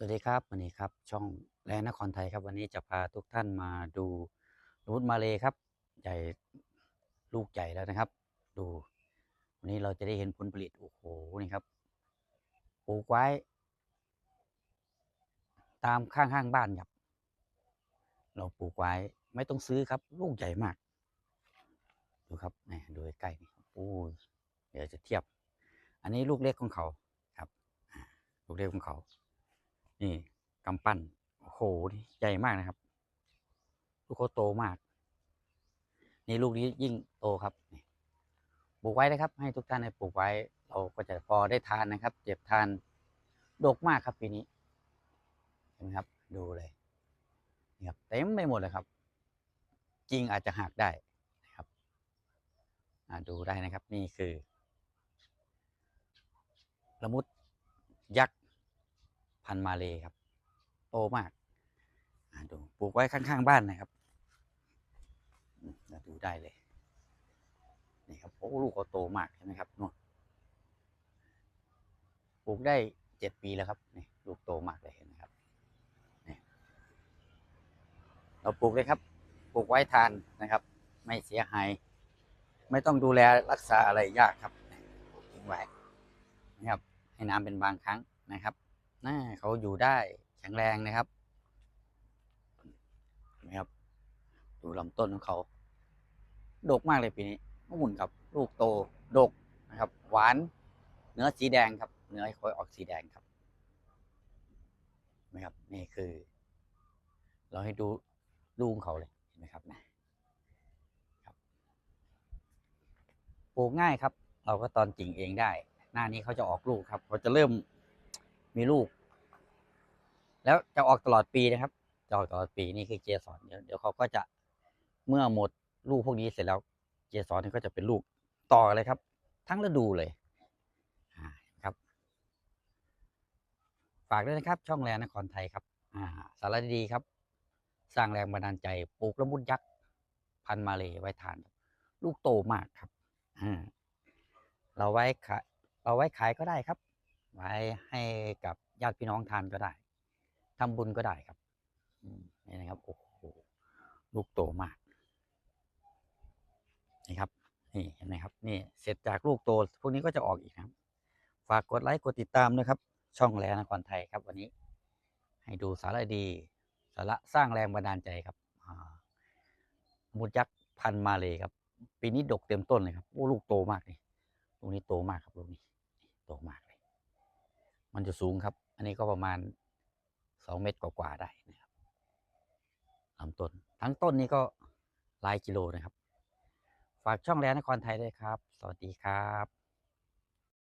สวัสดีครับวันนี้ครับช่องแลนนครไทยครับวันนี้จะพาทุกท่านมาดูนูดมาเลยครับ ใหญ่ลูกใหญ่แล้วนะครับ ดู วันนี้เราจะได้เห็นผลผลิตโอ้โหนี่ครับปลูกไว้ ตามข้างๆบ้านครับ เราปลูกไว้ไม่ต้องซื้อครับ ลูกใหญ่มาก ดูครับนี่ดูใกล้นี่โอ้ยเดี๋ยวจะเทียบ อันนี้ลูกเล็กของเขาครับ ลูกเล็กของเขา นี่กำปั้นโอ้โหใหญ่มากนะครับ ลูกเขาโตมาก นี่ลูกนี้ยิ่งโตครับปลูกไว้นะครับ ให้ทุกท่านได้ปลูกไว้ เราก็จะพอได้ทานนะครับ เจ็บทานดกมากครับปีนี้เห็นไหมครับ ดูเลยนี่ครับเต็มไปหมดเลยครับจริงอาจจะหักได้นะครับดูได้นะครับ นี่คือละมุดยักษ์ พันมาเลยครับ โตมากาดูปลูกไว้ข้างๆบ้านนะครับดูได้เลยนี่ครับโอ้ลูกเขาโตมากใช่ไหมครับนู่นปลูกได้เจ็ดปีแล้วครับนี่ลูกโตมากเลยเห็นไหมครับนี่เราปลูกเลยครับปลูกไว้ทานนะครับ ไม่เสียหายไม่ต้องดูแลรักษาอะไรยากครับนี่ปลูกทิ้งไว้นะครับ ให้น้ำเป็นบางครั้งนะครับ น่าเขาอยู่ได้แข็งแรงนะครับเห็นะครับดูลำต้นของเขา ดกมากเลยปีนี้มุ่นครับ ลูกโตดกนะครับ หวาน เนื้อสีแดงครับ เนื้อค่อยออกสีแดงครับเห็นะครับ นี่คือ เราให้ดูลูกเขาเลยเห็นไหมครับนะครับปลูกง่ายครับ เราก็ตอนจริงเองได้ หน้านี้เขาจะออกลูกครับเขาจะเริ่ม มีลูก แล้วจะออกตลอดปีนะครับ จะออกตลอดปีนี่คือเจสอนเดี๋ยวเดี๋ยวเขาก็จะเมื่อหมดลูกพวกนี้เสร็จแล้วเจสอนก็จะเป็นลูกต่อเลยครับ ทั้งฤดูเลยครับ ฝากด้วยนะครับ ช่องแรงนครไทยครับสารดีๆครับ สร้างแรงบันดาลใจปลูกละมุดยักษ์พันมาเลยไว้ทาน ลูกโตมากครับเราไว้ขายเราไว้ขายก็ได้ครับ ไว้ให้กับญาติพี่น้องทานก็ได้ทำบุญก็ได้ครับนี่นะครับโอ้โหลูกโตมากนี่ครับนี่เห็นไหมครับนี่เสร็จจากลูกโตพวกนี้ก็จะออกอีกนะครับ ฝากกดไลค์กดติดตามด้วยครับ ช่องแลนครไทยครับวันนี้ ให้ดูสาระดีสาระสร้างแรงบันดาลใจครับมุดยักษ์พันมาเลยครับ ปีนี้ดกเต็มต้นเลยครับโอ้ลูกโตมากเลยลูกนี้โตมากครับลูกนี้โตมาก มันจะสูงครับ อันนี้ก็ประมาณสองเมตรกว่าๆได้นะครับลำต้น ทั้งต้นนี้ก็หลายกิโลนะครับ ฝากช่องแลนนครไทยด้วยครับ สวัสดีครับ